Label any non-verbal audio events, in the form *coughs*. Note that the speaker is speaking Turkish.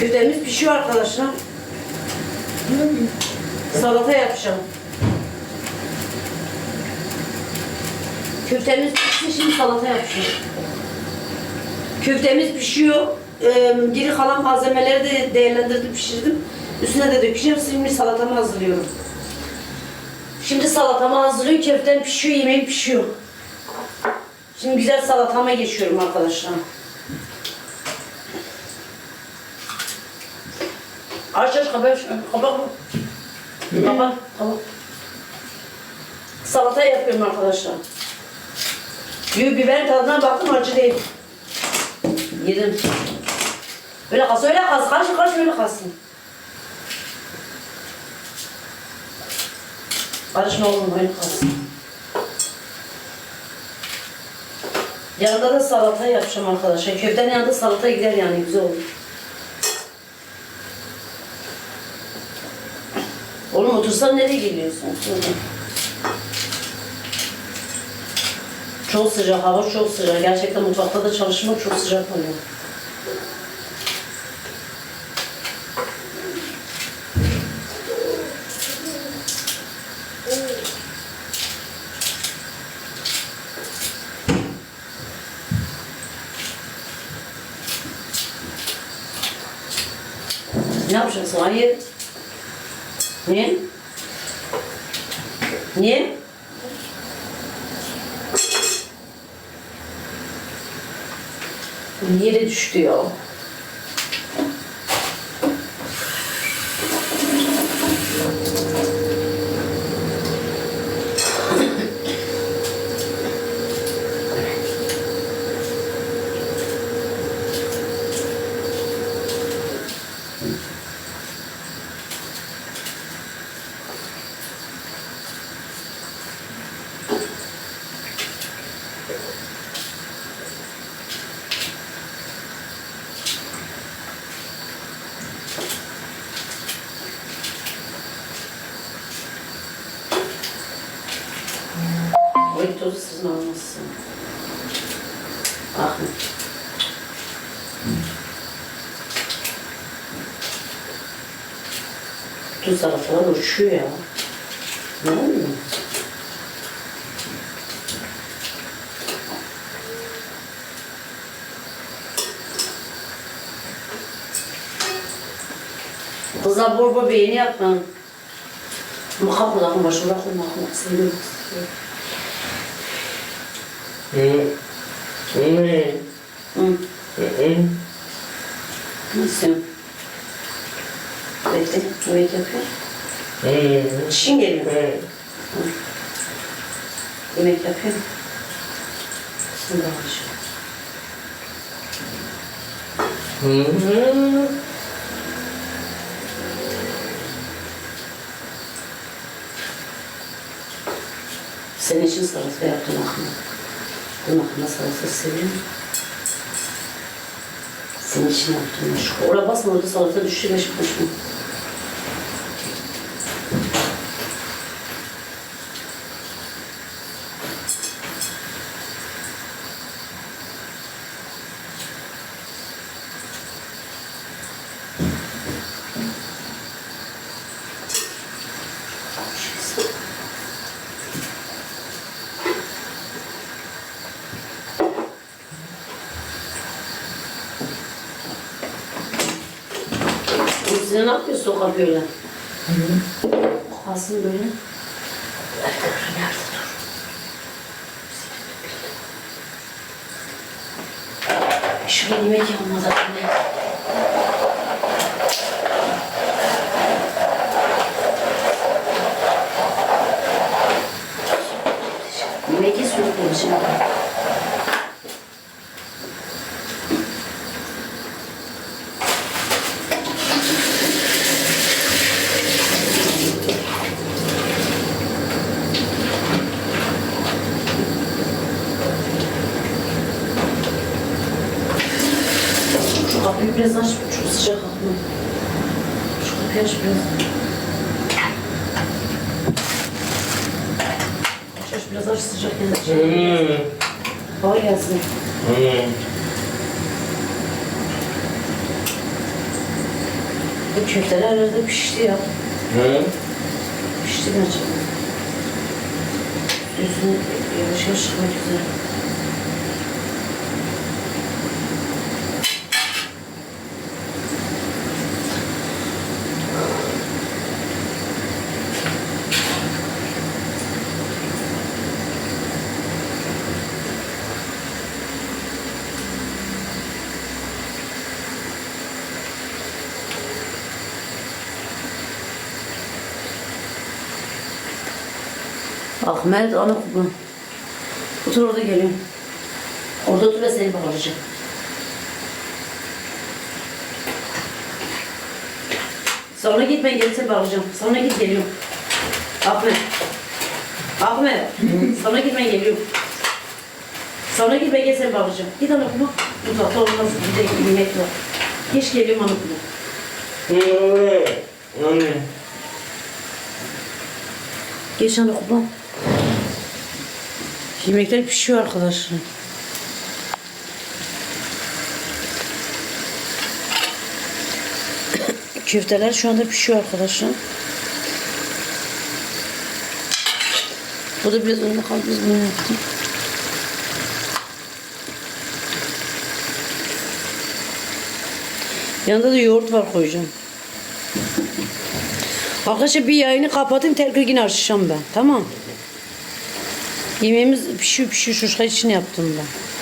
Köftemiz pişiyor arkadaşlar. Salata yapacağım. Köftemiz pişti şimdi salata yapacağım. Köftemiz pişiyor. Ee, geri kalan malzemeleri de değerlendirdim, pişirdim. Üstüne de dökeceğim. Şimdi salatamı hazırlıyorum. Şimdi salatamı hazırlıyorum. Köftem pişiyor, yemeğim pişiyor. Şimdi güzel salatama geçiyorum arkadaşlar. Aç aç kabak, kabak mı? Kabak. Salata yapıyorum arkadaşlar. Yo, biber tadına baktım acı değil. Yedim. Böyle kas, öyle kas, karış karış öyle kalsın. Karışma oğlum, öyle kalsın. Yanında da salata yapacağım arkadaşlar. Köftenin yanında salata gider yani güzel olur. Oğlum otursan nereye geliyorsun? Çok sıcak, hava çok sıcak. Gerçekten mutfakta da çalışmak çok sıcak oluyor. Ne yapacaksın? Hayır. Niye? Niye? Yere düştü ya. Sizin olmasın. Bakın. Tuz salatalar uçuyor ya. Ne oluyor? Kızlar bol bol beğeni yapma. Maka kulakım başı bırakın maka. Seviyorum. Hı. Hı. Hı. Nasıl? Bekle, yemek yapıyor. Çişin geliyor. Yemek yapıyor. Şimdi. Hı. Senin için salata yaptım aklıma. Bu makarna salatası seviyorum. Senin için yaptım. Şu oraya basma orada salata düştü beş kuruş mu? Size ne yapıyor sokak böyle? Kalsın böyle. Nerede dur? Şuraya yemek yapmaz anne. Yemek şimdi. Şu kapıyı biraz aç, çok sıcak kapı. Şu kapıyı aç biraz. Aç aç biraz aç sıcak gelir. Hı. Hava gelsin. Hı. Bu köfteler herhalde pişti ya. Hı? Pişti bence. Üstüne yavaş yavaş çıkmak üzere. Ahmet ana kurban. Otur orada geliyorum. Orada otur ve seni bağlayacağım. Sonra git ben gelip seni bağlayacağım. Sonra git geliyorum. Ahmet. Ahmet. Sonra git ben geliyorum. Sonra git ben gel seni bağlayacağım. Git ana kurban. Mutfakta olmaz. Bir de yemek var. Geç geliyorum ana? Anne. Geç ana kurban. Yemekler pişiyor arkadaşlar. *coughs* Köfteler şu anda pişiyor arkadaşlar. Bu da biraz önüne kaldı. Biz bunu yaptık. Yanında da yoğurt var koyacağım. Arkadaşlar bir yayını kapatayım tekrar yine açacağım ben. Tamam. Yemeğimiz pişiyor pişiyor. Şuşka için yaptım ben.